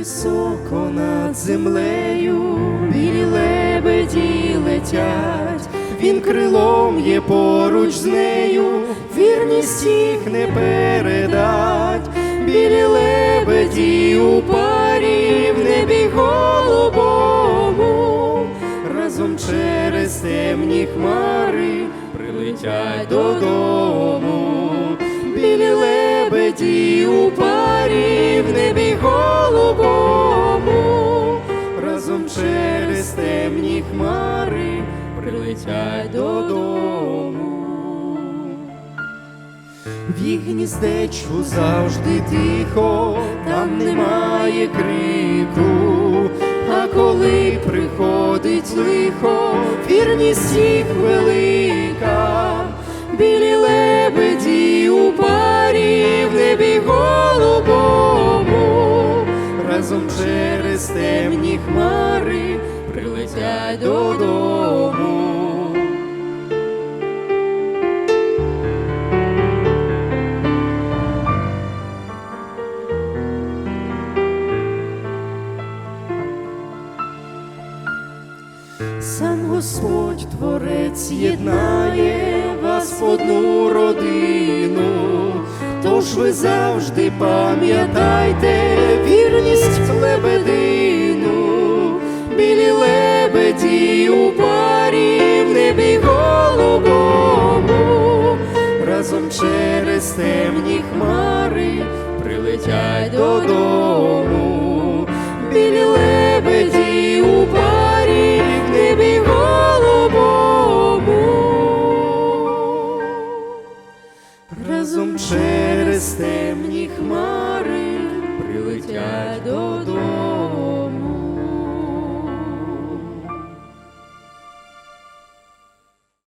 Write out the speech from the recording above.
Високо над землею білі лебеді летять, він крилом є поруч з нею, вірність їх не передать, білі лебеді у парі в небі голубому, разом через темні хмари прилетять додому, білі лебеді у парі хмари прилетять додому. В їх гніздечку завжди тихо, там немає крику, а коли приходить лихо, вірність їх велика, білі лебеді у парі в небі голубому, разом через темні хмари прилетять додому. Сам Господь Творець єднає вас в одну родину, тож ви завжди пам'ятайте вірність лебедину, небі голубому, разом через темні хмари прилетять додому, білі лебеді у парі в небі голубому, разом через темні хмари прилетять додому.